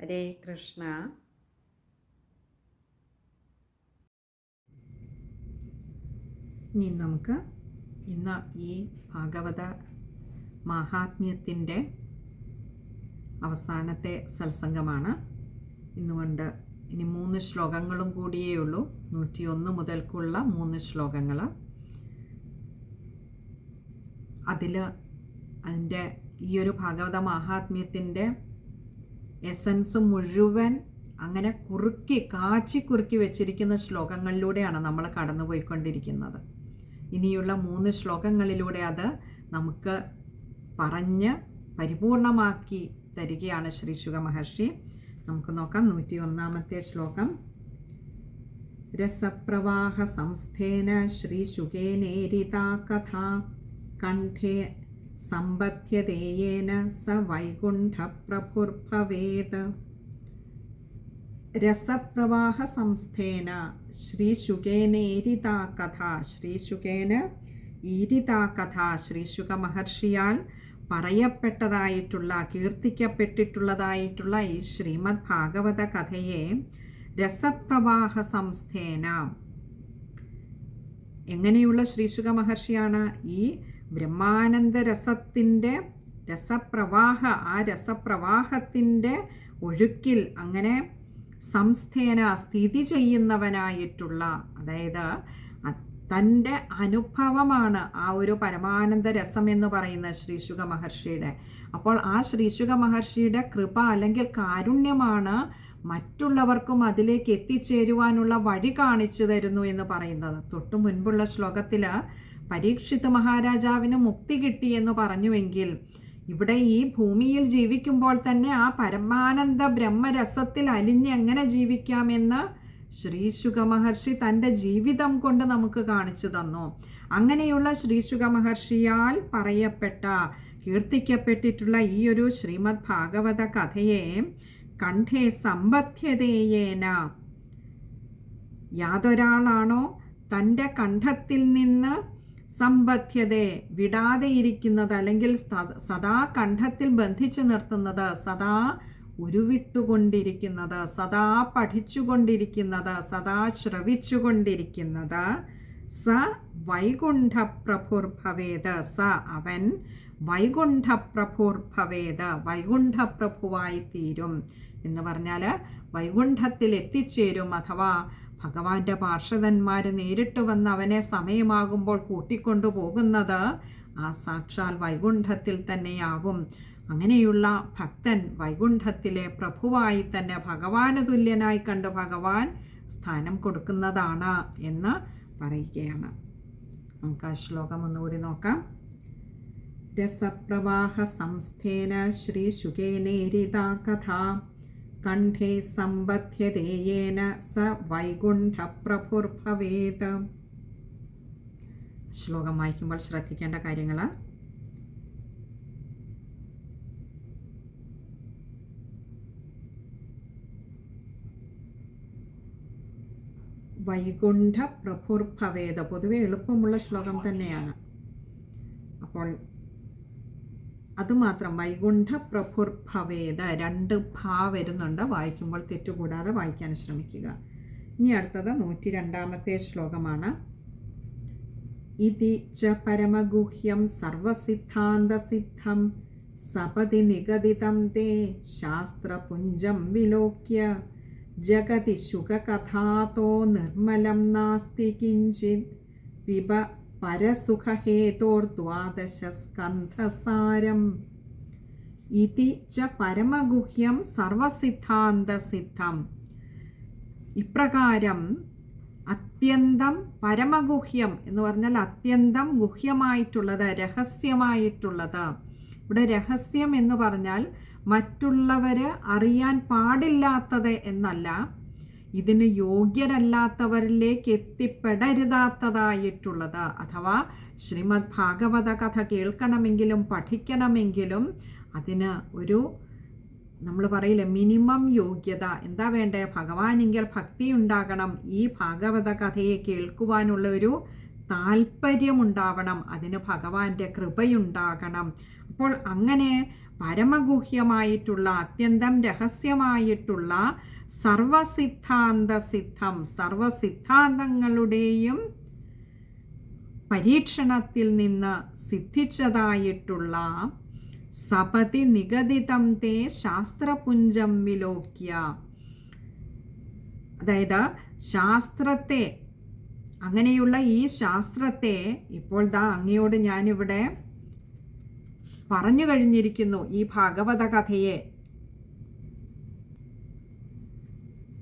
ഹരേ കൃഷ്ണ. ഇനി നമുക്ക് ഇന്ന് ഈ ഭാഗവത മാഹാത്മ്യത്തിന്റെ അവസാനത്തെ സത്സംഗമാണ്. ഇന്നുകൊണ്ട് ഇനി മൂന്ന് ശ്ലോകങ്ങളും കൂടിയേ ഉള്ളൂ. നൂറ്റി ഒന്ന് മുതൽക്കുള്ള മൂന്ന് ശ്ലോകങ്ങൾ. അതിൽ അതിന്റെ ഈ ഒരു ഭാഗവത മാഹാത്മ്യത്തിന്റെ എസൻസ് മുഴുവൻ അങ്ങനെ കുറുക്കി കാച്ചി കുറുക്കി വെച്ചിരിക്കുന്ന ശ്ലോകങ്ങളിലൂടെയാണ് നമ്മൾ കടന്നുപോയിക്കൊണ്ടിരിക്കുന്നത്. ഇനിയുള്ള മൂന്ന് ശ്ലോകങ്ങളിലൂടെ അത് നമുക്ക് പറഞ്ഞ് പരിപൂർണമാക്കി തരികയാണ് ശ്രീ ശുഗ മഹർഷി. നമുക്ക് നോക്കാം നൂറ്റി ഒന്നാമത്തെ ശ്ലോകം. രസപ്രവാഹ സംസ്ഥേന ശ്രീശുഖേനേരിതാ കഥ കണ്ഠേ സമ്പദ്ധ്യതേയേന സ വൈകുണ്ഠപ്രഭുർഭവേത് രസപ്രവാഹ സംസ്ഥേന ശ്രീശുകേനേരിതാ കഥ. ശ്രീശുകേന ഈരിതാ കഥ. ശ്രീശുക മഹർഷിയാൽ പറയപ്പെട്ടതായിട്ടുള്ള കീർത്തിക്കപ്പെട്ടിട്ടുള്ളതായിട്ടുള്ള ഈ ശ്രീമദ് ഭാഗവത കഥയെ രസപ്രവാഹ സംസ്ഥേന എങ്ങനെയുള്ള ശ്രീശുക മഹർഷിയാണ് ഈ ബ്രഹ്മാനന്ദ രസത്തിന്റെ രസപ്രവാഹ ആ രസപ്രവാഹത്തിന്റെ ഒഴുക്കിൽ അങ്ങനെ സംസ്ഥേന സ്ഥിതി ചെയ്യുന്നവനായിട്ടുള്ള അതായത് തന്റെ അനുഭവമാണ് ആ ഒരു പരമാനന്ദ രസം എന്ന് പറയുന്ന ശ്രീശുഖ മഹർഷിയുടെ അപ്പോൾ ആ ശ്രീശുഖ മഹർഷിയുടെ കൃപ അല്ലെങ്കിൽ കാരുണ്യമാണ് മറ്റുള്ളവർക്കും അതിലേക്ക് എത്തിച്ചേരുവാനുള്ള വഴി കാണിച്ചു തരുന്നു എന്ന് പറയുന്നത്. തൊട്ടു മുൻപുള്ള ശ്ലോകത്തിൽ പരീക്ഷിത് മഹാരാജാവിന് മുക്തി കിട്ടി എന്ന് പറഞ്ഞുവെങ്കിൽ ഇവിടെ ഈ ഭൂമിയിൽ ജീവിക്കുമ്പോൾ തന്നെ ആ പരമാനന്ദ ബ്രഹ്മരസത്തിൽ അലിഞ്ഞ് എങ്ങനെ ജീവിക്കാമെന്ന് ശ്രീശുക മഹർഷി തന്റെ ജീവിതം കൊണ്ട് നമുക്ക് കാണിച്ചു തന്നു. അങ്ങനെയുള്ള ശ്രീശുക മഹർഷിയാൽ പറയപ്പെട്ട കീർത്തിക്കപ്പെട്ടിട്ടുള്ള ഈ ഒരു ശ്രീമദ് ഭാഗവത കഥയെ കണ്ഠേ സമ്പദ്ധ്യതയേന യാതൊരാളാണോ തന്റെ കണ്ഠത്തിൽ നിന്ന് സമ്പദ്ധ്യത വിടാതെ ഇരിക്കുന്നത് അല്ലെങ്കിൽ സദാ കണ്ഠത്തിൽ ബന്ധിച്ചു നിർത്തുന്നത് സദാ ഉരുവിട്ടുകൊണ്ടിരിക്കുന്നത് സദാ പഠിച്ചുകൊണ്ടിരിക്കുന്നത് സദാ ശ്രവിച്ചുകൊണ്ടിരിക്കുന്നത് സ വൈകുണ്ഠപ്രഭുർഭവേത് സ അവൻ വൈകുണ്ഠപ്രഭുർഭവേത് വൈകുണ്ഠപ്രഭുവായി തീരും എന്ന് പറഞ്ഞാൽ വൈകുണ്ഠത്തിൽ എത്തിച്ചേരും അഥവാ ഭഗവാന്റെ പാർഷദന്മാർ നേരിട്ട് വന്ന് അവനെ സമയമാകുമ്പോൾ കൂട്ടിക്കൊണ്ടു പോകുന്നത് ആ സാക്ഷാൽ വൈകുണ്ഠത്തിൽ തന്നെയാവും. അങ്ങനെയുള്ള ഭക്തൻ വൈകുണ്ഠത്തിലെ പ്രഭുവായി തന്നെ ഭഗവാന് തുല്യനായി കണ്ട് ഭഗവാൻ സ്ഥാനം കൊടുക്കുന്നതാണ് എന്ന് പറയുകയാണ്. നമുക്ക് ആ ശ്ലോകം ഒന്നുകൂടി നോക്കാം. രസപ്രവാഹ സംസ്ഥേന ശ്രീ ശുകേനേരിതാ കഥ കണ്ഠേ സമ്പദ്ധ്യതേയേന സ വൈകുണ്ഠപ്രഭുർഭവേത് ശ്ലോകം വായിക്കുമ്പോൾ ശ്രദ്ധിക്കേണ്ട കാര്യങ്ങൾ വൈകുണ്ഠ പ്രഭുർഭവേദ പൊതുവെ എളുപ്പമുള്ള ശ്ലോകം തന്നെയാണ്. അപ്പോൾ അതുമാത്രം വൈകുണ്ഠ പ്രഭുർഭവേദ രണ്ട് ഭാ വരുന്നുണ്ട്. വായിക്കുമ്പോൾ തെറ്റുകൂടാതെ വായിക്കാൻ ശ്രമിക്കുക. ഇനി അടുത്തത് നൂറ്റി രണ്ടാമത്തെ ശ്ലോകമാണ്. ഇതി ച പരമഗുഹ്യം സർവസിദ്ധാന്തസിദ്ധം സപതി നിഗദിതം തേ ശാസ്ത്രപുഞ്ചം വിലോക്യ. ജഗതി ശുഖകഥാതോ നിർമ്മലം നാസ്തി കിഞ്ചിത്. പിബ പരസുഖഹേതോർദ്വാദശസ്കന്ധസാരം. ഇതി ച പരമഗുഹ്യം സർവസിദ്ധാന്തസിദ്ധം. ഇപ്രകാരം അത്യന്തം പരമഗുഹ്യം എന്ന് പറഞ്ഞാൽ അത്യന്തം ഗുഹ്യമായിട്ടുള്ളത് രഹസ്യമായിട്ടുള്ളത്. ഇവിടെ രഹസ്യം എന്ന് പറഞ്ഞാൽ മറ്റുള്ളവർ അറിയാൻ പാടില്ലാത്തത് എന്നല്ല. ഇതിന് യോഗ്യരല്ലാത്തവരിലേക്ക് എത്തിപ്പെടരുതാത്തതായിട്ടുള്ളത് അഥവാ ശ്രീമദ് ഭാഗവത കഥ കേൾക്കണമെങ്കിലും പഠിക്കണമെങ്കിലും അതിന് ഒരു നമ്മൾ പറയില്ല മിനിമം യോഗ്യത. എന്താ വേണ്ടേ? ഭഗവാനെങ്കിൽ ഭക്തി ഉണ്ടാകണം. ഈ ഭാഗവത കഥയെ കേൾക്കുവാനുള്ള ഒരു താല്പര്യമുണ്ടാവണം അതിന് ഭഗവാന്റെ കൃപയുണ്ടാകണം. അപ്പോൾ അങ്ങനെ പരമഗുഹ്യമായിട്ടുള്ള അത്യന്തം രഹസ്യമായിട്ടുള്ള സർവസിദ്ധാന്ത സിദ്ധം സർവസിദ്ധാന്തങ്ങളുടെയും പരീക്ഷണത്തിൽ നിന്ന് സിദ്ധിച്ചതായിട്ടുള്ള സപതി നിഗതിതം തേ ശാസ്ത്രപുഞ്ചം വിലോക്യ. അതായത് ശാസ്ത്രത്തെ അങ്ങനെയുള്ള ഈ ശാസ്ത്രത്തെ ഇപ്പോൾ ദാ അങ്ങയോട് ഞാനിവിടെ പറഞ്ഞു കഴിഞ്ഞിരിക്കുന്നു ഈ ഭാഗവത കഥയെ.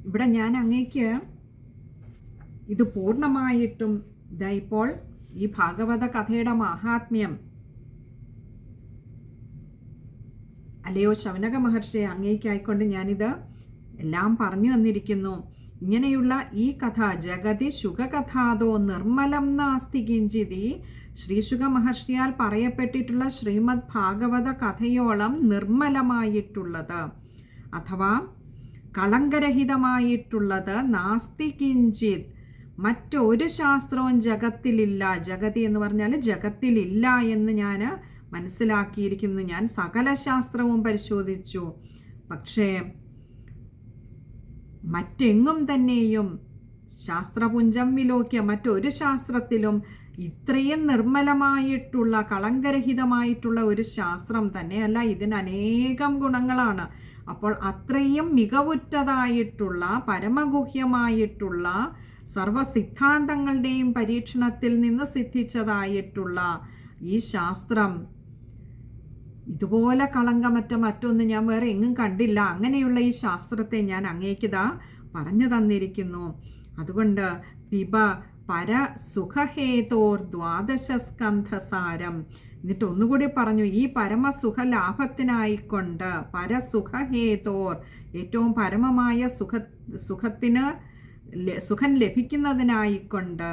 ഇവിടെ ഞാൻ അങ്ങേക്ക് ഇത് പൂർണമായിട്ടും ഇതാ ഇപ്പോൾ ഈ ഭാഗവത കഥയുടെ മഹാത്മ്യം. അല്ലയോ ശവനക മഹർഷി അങ്ങേക്കായിക്കൊണ്ട് ഞാനിത് എല്ലാം പറഞ്ഞു തന്നിരിക്കുന്നു. ഇങ്ങനെയുള്ള ഈ കഥ ജഗതി ശുഖകഥാതോ നിർമ്മലം നാസ്തി കിഞ്ചിതി ശ്രീശുഖ മഹർഷിയാൽ പറയപ്പെട്ടിട്ടുള്ള ശ്രീമദ് ഭാഗവത കഥയോളം നിർമ്മലമായിട്ടുള്ളത്. അഥവാ കളങ്കരഹിതമായിട്ടുള്ളത് നാസ്തി കിഞ്ചിത്. മറ്റൊരു ശാസ്ത്രവും ജഗത്തിലില്ല. ജഗതി എന്ന് പറഞ്ഞാൽ ജഗത്തിലില്ല എന്ന് ഞാൻ മനസ്സിലാക്കിയിരിക്കുന്നു. ഞാൻ സകല ശാസ്ത്രവും പരിശോധിച്ചു. പക്ഷേ മറ്റെങ്ങും തന്നെയും ശാസ്ത്രപുഞ്ചം വിലോക്കിയ മറ്റൊരു ശാസ്ത്രത്തിലും ഇത്രയും നിർമ്മലമായിട്ടുള്ള കളങ്കരഹിതമായിട്ടുള്ള ഒരു ശാസ്ത്രം തന്നെയല്ല ഇതിന് അനേകം ഗുണങ്ങളാണ്. അപ്പോൾ അത്രയും മികവുറ്റതായിട്ടുള്ള പരമഗുഹ്യമായിട്ടുള്ള സർവ സിദ്ധാന്തങ്ങളുടെയും പരീക്ഷണത്തിൽ നിന്ന് സിദ്ധിച്ചതായിട്ടുള്ള ഈ ശാസ്ത്രം. ഇതുപോലെ കളങ്കമറ്റ മറ്റൊന്നും ഞാൻ വേറെ എങ്ങും കണ്ടില്ല. അങ്ങനെയുള്ള ഈ ശാസ്ത്രത്തെ ഞാൻ അങ്ങേക്കിതാ പറഞ്ഞു തന്നിരിക്കുന്നു. അതുകൊണ്ട് പിബ പരസുഖഹേതോർ ദ്വാദശസ്കന്ധസാരം. എന്നിട്ട് ഒന്നുകൂടി പറഞ്ഞു ഈ പരമസുഖ ലാഭത്തിനായിക്കൊണ്ട് പരസുഖഹേതോർ ഏറ്റവും പരമമായ സുഖ സുഖത്തിന് സുഖം ലഭിക്കുന്നതിനായിക്കൊണ്ട്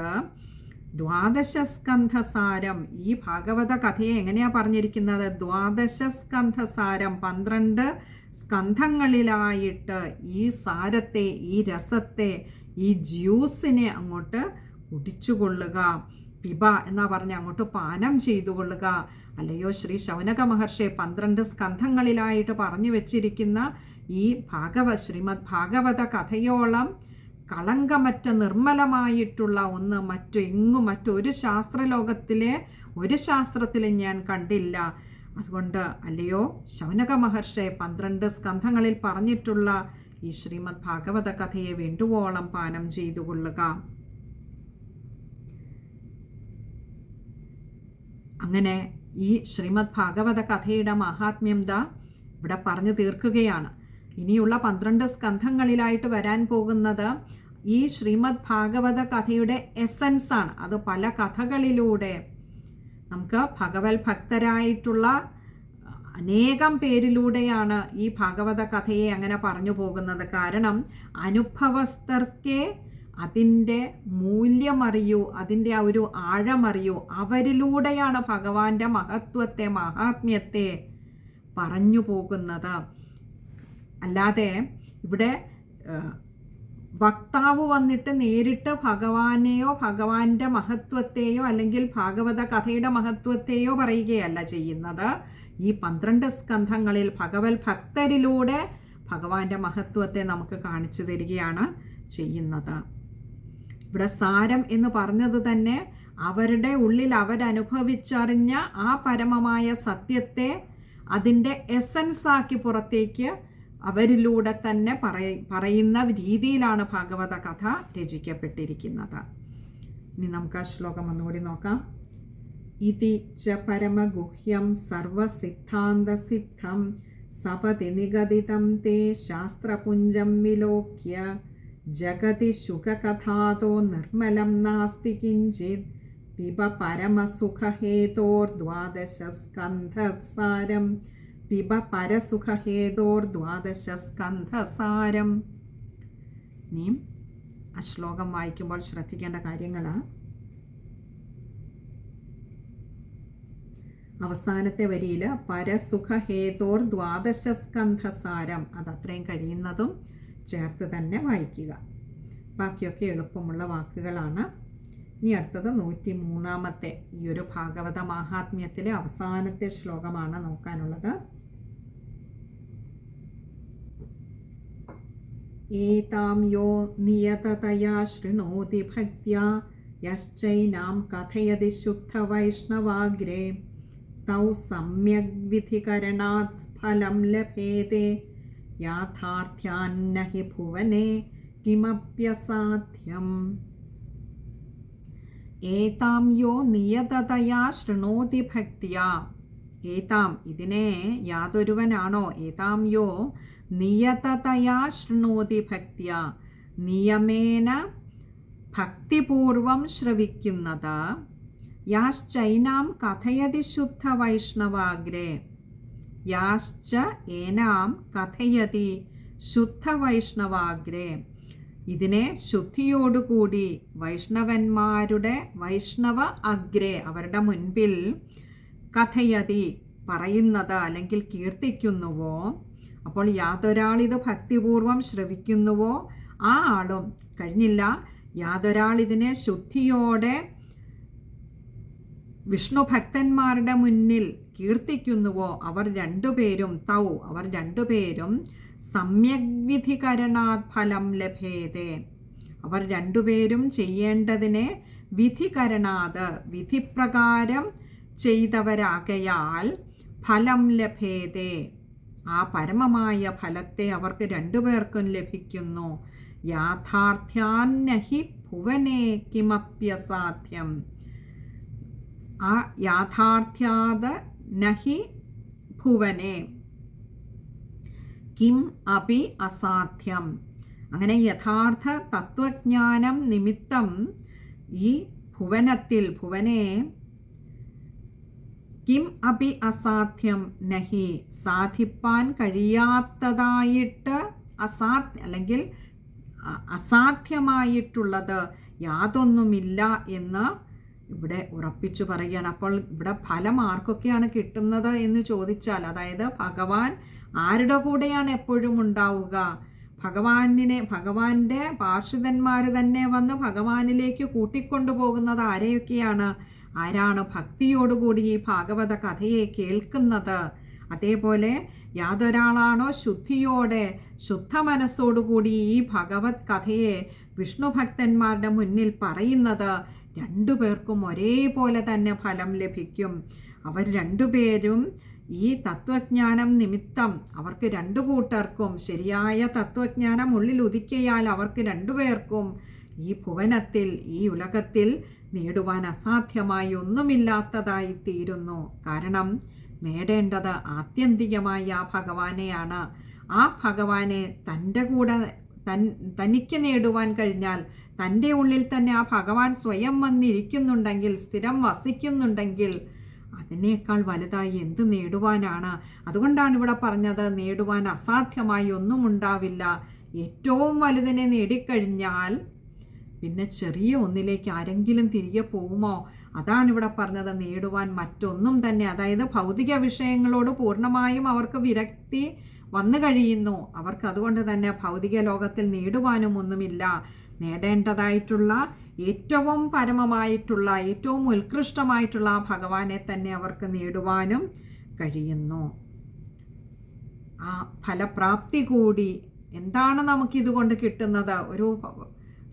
ദ്വാദശസ്കന്ധസാരം. ഈ ഭാഗവത കഥയെ എങ്ങനെയാ പറഞ്ഞിരിക്കുന്നത്? ദ്വാദശസ്കന്ധസാരം പന്ത്രണ്ട് സ്കന്ധങ്ങളിലായിട്ട് ഈ സാരത്തെ ഈ രസത്തെ ഈ ജ്യൂസിനെ അങ്ങോട്ട് കുടിച്ചുകൊള്ളുക പിബ എന്നാ പറഞ്ഞ് അങ്ങോട്ട് പാനം ചെയ്തു കൊള്ളുക അല്ലയോ ശ്രീ ശൗനക മഹർഷി പന്ത്രണ്ട് സ്കന്ധങ്ങളിലായിട്ട് പറഞ്ഞു വെച്ചിരിക്കുന്ന ഈ ഭാഗവ ശ്രീമദ് ഭാഗവത കഥയോളം കളങ്കമറ്റ നിർമ്മലമായിട്ടുള്ള ഒന്ന് മറ്റു എങ്ങും മറ്റൊരു ശാസ്ത്രലോകത്തിലെ ഒരു ശാസ്ത്രത്തിലും ഞാൻ കണ്ടില്ല. അതുകൊണ്ട് അല്ലയോ ശൗനക മഹർഷി പന്ത്രണ്ട് സ്കന്ധങ്ങളിൽ പറഞ്ഞിട്ടുള്ള ഈ ശ്രീമദ് ഭാഗവത കഥയെ വേണ്ടുവോളം പാനം ചെയ്തു കൊള്ളുക അങ്ങനെ ഈ ശ്രീമദ് ഭാഗവത കഥയുടെ മഹാത്മ്യം ദാ ഇവിടെ പറഞ്ഞു തീർക്കുകയാണ്. ഇനിയുള്ള പന്ത്രണ്ട് സ്കന്ധങ്ങളിലായിട്ട് വരാൻ പോകുന്നത് ഈ ശ്രീമദ് ഭാഗവത കഥയുടെ എസൻസ് ആണ്. അത് പല കഥകളിലൂടെ നമുക്ക് ഭഗവത് ഭക്തരായിട്ടുള്ള അനേകം പേരിലൂടെയാണ് ഈ ഭാഗവത കഥയെ അങ്ങനെ പറഞ്ഞു പോകുന്നത്. കാരണം അനുഭവസ്ഥർക്കേ അതിന്റെ മൂല്യമറിയൂ അതിന്റെ ആ ഒരു ആഴമറിയൂ അവരിലൂടെയാണ് ഭഗവാന്റെ മഹത്വത്തെ മഹാത്മ്യത്തെ പറഞ്ഞു പോകുന്നത്. അല്ലാതെ ഇവിടെ വക്താവ് വന്നിട്ട് നേരിട്ട് ഭഗവാനെയോ ഭഗവാന്റെ മഹത്വത്തെയോ അല്ലെങ്കിൽ ഭാഗവത കഥയുടെ മഹത്വത്തെയോ പറയുകയല്ല ചെയ്യുന്നത്. ഈ പന്ത്രണ്ട് സ്കന്ധങ്ങളിൽ ഭഗവത് ഭക്തരിലൂടെ ഭഗവാന്റെ മഹത്വത്തെ നമുക്ക് കാണിച്ചു തരികയാണ് ചെയ്യുന്നത്. ഇവിടെ സാരം എന്ന് പറഞ്ഞത് തന്നെ അവരുടെ ഉള്ളിൽ അവരനുഭവിച്ചറിഞ്ഞ ആ പരമമായ സത്യത്തെ അതിന്റെ എസൻസ് ആക്കി പുറത്തേക്ക് അവരിലൂടെ തന്നെ പറയ പറയുന്ന രീതിയിലാണ് ഭാഗവത കഥ രചിക്കപ്പെട്ടിരിക്കുന്നത്. ഇനി നമുക്ക് ആ ശ്ലോകം ഒന്നുകൂടി നോക്കാം. ഇതി ച പരമഗുഹ്യം സർവസിദ്ധാന്തസിദ്ധം സപതി നിഗദിതം തേ ശാസ്ത്രപുഞ്ചം വിലോക്യ ജഗതി ശുഖകഥാതോ നിർമ്മലം നാസ്തി കിഞ്ചിത്. പിബ പരമസുഖഹേതോർദ്വാദശസ്കന്ധസാരം പിബ പരസുഖഹേതോർദ്വാദശസ്കന്ധസാരം ഇനിയും ആ ശ്ലോകം വായിക്കുമ്പോൾ ശ്രദ്ധിക്കേണ്ട കാര്യങ്ങൾ അവസാനത്തെ വരിയിൽ പരസുഖഹേതോർ ദ്വാദശസ്കന്ധസാരം. അത് അത്രയും കഴിയുന്നതും ചേർത്ത് തന്നെ വായിക്കുക. ബാക്കിയൊക്കെ എളുപ്പമുള്ള വാക്കുകളാണ്. ഇനി അടുത്തത് നൂറ്റി മൂന്നാമത്തെ ഈ ഒരു ഭാഗവത മാഹാത്മ്യത്തിലെ അവസാനത്തെ ശ്ലോകമാണ് നോക്കാനുള്ളത്. ഏതാം യോ നിയതതയാ ശൃണോതി ഭക്ത്യാ യശ്ചൈനാം കഥയതി ശുദ്ധവൈഷ്ണവാഗ്രേ. തൗ സമ്യഗ് വിധികരണാത് ഫലം ലഭേതേ. യാഥാർത്ഥ്യാന്ന ഹി ഭുവനെ കിമപ്യസാധ്യം. ഏതാം യോ നിയതതയാ ശൃണോതി ഭക്തിയ. ഏതാം ഇതിനെ യാതൊരുവനാണോ? ഏതാം യോ നിയതതയാ ശൃണോതി ഭക്തിയ. നിയമേന ഭക്തിപൂർവം ശ്രവിക്കുന്നത്. യാശ്ചൈനാം കഥയതി ശുദ്ധ വൈഷ്ണവാഗ്രേ. യാശ്ച ഏനാം കഥയതി ശുദ്ധ വൈഷ്ണവാഗ്രേ ഇതിനെ ശുദ്ധിയോടുകൂടി വൈഷ്ണവന്മാരുടെ വൈഷ്ണവ അഗ്രേ അവരുടെ മുൻപിൽ കഥയതി പറയുന്നത് അല്ലെങ്കിൽ കീർത്തിക്കുന്നുവോ? അപ്പോൾ യാതൊരാളിത് ഭക്തിപൂർവം ശ്രവിക്കുന്നുവോ? ആ ആളും കഴിഞ്ഞില്ല. യാതൊരാളിതിനെ ശുദ്ധിയോടെ വിഷ്ണു ഭക്തന്മാരുടെ മുന്നിൽ കീർത്തിക്കുന്നുവോ? അവർ രണ്ടുപേരും തൗ അവർ രണ്ടുപേരും സമ്യഗ്വിധികരണാത് ഫലം ലഭേതേ. അവർ രണ്ടുപേരും ചെയ്യേണ്ടതിനെ വിധികരണാത് വിധിപ്രകാരം ചെയ്തവരാകയാൽ ഫലം ലഭേതേ. ആ പരമമായ ഫലത്തെ അവർക്ക് രണ്ടുപേർക്കും ലഭിക്കുന്നു. യാഥാർത്ഥ്യാന്നഹി ഭുവനേ കിമപ്യസാധ്യം. ആ യാഥാർത്ഥ്യാത് നഹി ഭുവനെ. കിം അപി അസാധ്യം. അങ്ങനെ യഥാർത്ഥ തത്വജ്ഞാനം നിമിത്തം ഈ ഭുവനത്തിൽ ഭുവനെ കിം അപി അസാധ്യം നഹി സാധിപ്പാൻ കഴിയാത്തതായിട്ട് അസാധ്യ അല്ലെങ്കിൽ അസാധ്യമായിട്ടുള്ളത് യാതൊന്നുമില്ല എന്ന് ഇവിടെ ഉറപ്പിച്ചു പറയുകയാണ്. അപ്പോൾ ഇവിടെ ഫലം ആർക്കൊക്കെയാണ് കിട്ടുന്നത് എന്ന് ചോദിച്ചാൽ അതായത് ഭഗവാൻ ആരുടെ കൂടെയാണ് എപ്പോഴും ഉണ്ടാവുക? ഭഗവാനിനെ ഭഗവാന്റെ പാർഷിതന്മാർ തന്നെ വന്ന് ഭഗവാനിലേക്ക് കൂട്ടിക്കൊണ്ടുപോകുന്നത് ആരെയൊക്കെയാണ്? ആരാണ് ഭക്തിയോടുകൂടി ഈ ഭാഗവത കഥയെ കേൾക്കുന്നത്? അതേപോലെ യാതൊരാളാണോ ശുദ്ധിയോടെ ശുദ്ധ മനസ്സോടുകൂടി ഈ ഭഗവത് കഥയെ വിഷ്ണു ഭക്തന്മാരുടെ മുന്നിൽ പറയുന്നത്? രണ്ടുപേർക്കും ഒരേപോലെ തന്നെ ഫലം ലഭിക്കും. അവർ രണ്ടുപേരും ഈ തത്വജ്ഞാനം നിമിത്തം അവർക്ക് രണ്ടു കൂട്ടർക്കും ശരിയായ തത്വജ്ഞാനം ഉള്ളിൽ ഉദിക്കയാൽ അവർക്ക് രണ്ടുപേർക്കും ഈ ഭുവനത്തിൽ ഈ ഉലകത്തിൽ നേടുവാൻ അസാധ്യമായി ഒന്നുമില്ലാത്തതായി തീരുന്നു. കാരണം നേടേണ്ടത് ആത്യന്തികമായി ആ ഭഗവാനെയാണ്. ആ ഭഗവാനെ തന്റെ കൂടെ തൻ തനിക്ക് നേടുവാൻ കഴിഞ്ഞാൽ തന്റെ ഉള്ളിൽ തന്നെ ആ ഭഗവാൻ സ്വയം വന്നിരിക്കുന്നുണ്ടെങ്കിൽ സ്ഥിരം വസിക്കുന്നുണ്ടെങ്കിൽ അതിനേക്കാൾ വലുതായി എന്ത് നേടുവാനാണ്? അതുകൊണ്ടാണ് ഇവിടെ പറഞ്ഞത് നേടുവാൻ അസാധ്യമായി ഒന്നും ഉണ്ടാവില്ല ഏറ്റവും വലുതിനെ നേടിക്കഴിഞ്ഞാൽ പിന്നെ ചെറിയ ഒന്നിലേക്ക് ആരെങ്കിലും തിരികെ പോകുമോ? അതാണ് ഇവിടെ പറഞ്ഞത് നേടുവാൻ മറ്റൊന്നും തന്നെ. അതായത് ഭൗതിക വിഷയങ്ങളോട് പൂർണമായും അവർക്ക് വിരക്തി വന്നു കഴിയുന്നു. അവർക്ക് അതുകൊണ്ട് തന്നെ ഭൗതിക ലോകത്തിൽ നേടുവാനും ഒന്നുമില്ല. നേടേണ്ടതായിട്ടുള്ള ഏറ്റവും പരമമായിട്ടുള്ള ഏറ്റവും ഉത്കൃഷ്ടമായിട്ടുള്ള ഭഗവാനെ തന്നെ അവർക്ക് നേടുവാനും കഴിയുന്നു. ആ ഫലപ്രാപ്തി കൂടി എന്താണ് നമുക്കിതുകൊണ്ട് കിട്ടുന്നത്? ഒരു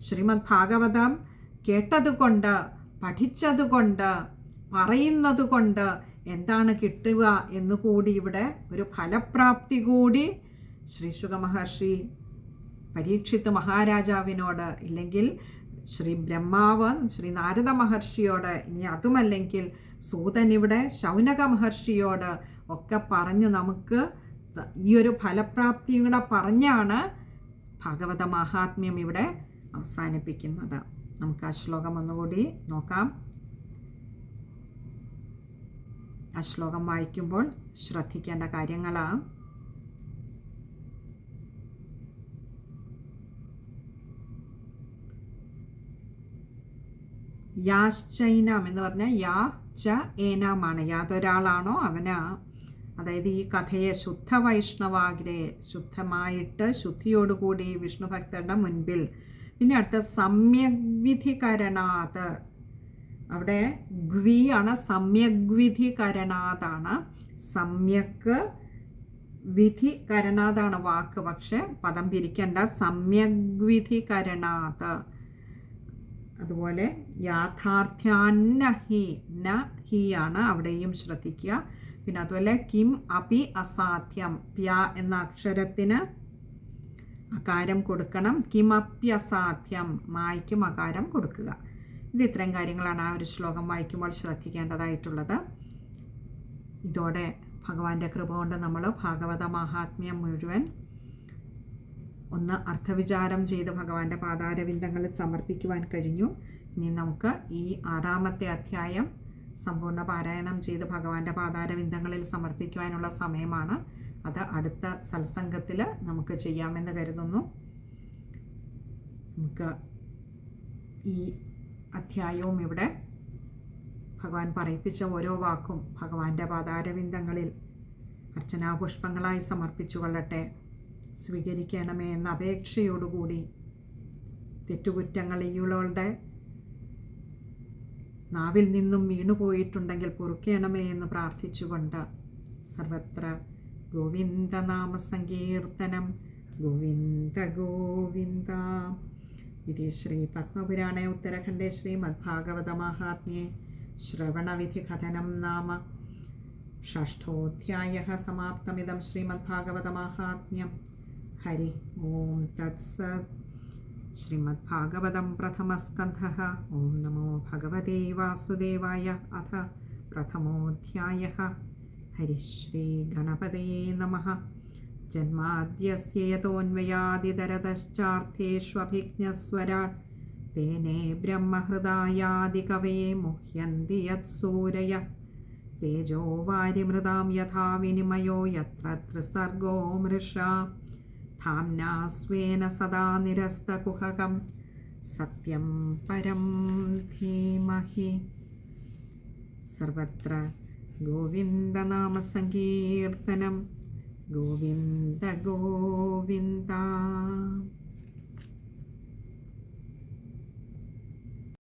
ശ്രീമദ് ഭാഗവതം കേട്ടതുകൊണ്ട് പഠിച്ചതുകൊണ്ട് പറയുന്നതുകൊണ്ട് എന്താണ് കിട്ടുക എന്നുകൂടി ഇവിടെ ഒരു ഫലപ്രാപ്തി കൂടി ശ്രീശുഖ മഹർഷി പരീക്ഷിത്ത് മഹാരാജാവിനോട് ഇല്ലെങ്കിൽ ശ്രീ ബ്രഹ്മാവ് ശ്രീ നാരദ മഹർഷിയോട് ഇനി അതുമല്ലെങ്കിൽ സൂതൻ ഇവിടെ ശൗനക മഹർഷിയോട് ഒക്കെ പറഞ്ഞ് നമുക്ക് ഈ ഒരു ഫലപ്രാപ്തിയും കൂടെ പറഞ്ഞാണ് ഭാഗവത മഹാത്മ്യം ഇവിടെ അവസാനിപ്പിക്കുന്നത്. നമുക്ക് ആ ശ്ലോകം ഒന്നുകൂടി നോക്കാം. ആ ശ്ലോകം വായിക്കുമ്പോൾ ശ്രദ്ധിക്കേണ്ട കാര്യങ്ങളാണ്. യാശ്ചൈനാം എന്ന് പറഞ്ഞാൽ യാ ച ഏനാമാണ്. യാതൊരാളാണോ അവന്. അതായത് ഈ കഥയെ ശുദ്ധ വൈഷ്ണവാഗ്രെ ശുദ്ധമായിട്ട് ശുദ്ധിയോടുകൂടി വിഷ്ണു ഭക്തരുടെ മുൻപിൽ. പിന്നെ അടുത്ത സമ്യഗ്വിധികരണാത്. അവിടെ ഗ്വി ആണ് സമ്യഗ്വിധികരണാതാണ്. വിധി കരണാതാണ് വാക്ക് പക്ഷെ പദം പിരിക്കേണ്ട സമ്യഗ്വിധികരണാത്. അതുപോലെ യാഥാർത്ഥ്യാന്നഹി ന ഹി ആണ് അവിടെയും ശ്രദ്ധിക്കുക. പിന്നെ അതുപോലെ കിം അപി അസാധ്യം പ്യ എന്ന അക്ഷരത്തിന് അകാരം കൊടുക്കണം. കിമപ്യസാധ്യം മായ്ക്കും അകാരം കൊടുക്കുക. ഇത് ഇത്രയും കാര്യങ്ങളാണ് ആ ഒരു ശ്ലോകം വായിക്കുമ്പോൾ ശ്രദ്ധിക്കേണ്ടതായിട്ടുള്ളത്. ഇതോടെ ഭഗവാന്റെ കൃപ കൊണ്ട് നമ്മൾ ഭാഗവത മഹാത്മ്യം മുഴുവൻ ഒന്ന് അർത്ഥവിചാരം ചെയ്ത് ഭഗവാന്റെ പാതാരവിന്ദങ്ങളിൽ സമർപ്പിക്കുവാൻ കഴിഞ്ഞു. ഇനി നമുക്ക് ഈ ആറാമത്തെ അധ്യായം സമ്പൂർണ പാരായണം ചെയ്ത് ഭഗവാന്റെ പാതാരവിന്ദങ്ങളിൽ സമർപ്പിക്കുവാനുള്ള സമയമാണ്. അത് അടുത്ത സത്സംഗത്തിൽ നമുക്ക് ചെയ്യാമെന്ന് കരുതുന്നു. നമുക്ക് ഈ അധ്യായവും ഇവിടെ ഭഗവാൻ പറയിപ്പിച്ച ഓരോ വാക്കും ഭഗവാന്റെ പാതാരവിന്ദങ്ങളിൽ അർച്ചനാപുഷ്പങ്ങളായി സമർപ്പിച്ചു കൊള്ളട്ടെ. സ്വീകരിക്കണമേ എന്ന അപേക്ഷയോടുകൂടി തെറ്റുകുറ്റങ്ങൾ ഈയുകളുടെ നാവിൽ നിന്നും വീണുപോയിട്ടുണ്ടെങ്കിൽ പൊറുക്കണമേ എന്ന് പ്രാർത്ഥിച്ചുകൊണ്ട് സർവത്ര ഗോവിന്ദനാമസങ്കീർത്തനം. ഗോവിന്ദ ഗോവിന്ദ. इति श्रीपद्मपुराणे उत्तरखण्डे श्रीमद्भागवतमाहात्म्ये श्रवणविधिकथनं नाम षष्ठोऽध्यायः समाप्तमिदं श्रीमद्भागवतमाहात्म्यं हरि ॐ तत्सत् श्रीमद्भागवतं प्रथमस्कन्धः ॐ नमो भगवते वासुदेवाय अथ प्रथमोऽध्यायः हरिश्रीगणपतये नमः ജന്മാദ്യസ്യേതോന്വയാദിതരതശ്ചാർത്ഥേഷ്വഭിജ്ഞസ്വരാട് തേനേ ബ്രഹ്മഹൃദായാദികവയെ മുഹ്യന്തി യത്സൂരയ. തേജോ വാരിമൃതാം യഥാ വിനിമയോ യത്ര ത്രിസർഗോ മൃഷാ. ധാംനാ സ്വേന സദാ നിരസ്തകുഹകം. സത്യം പരം ധീമഹി. സർവത്ര ഗോവിന്ദനാമസങ്കീർത്തനം. गोविन्द गोविन्द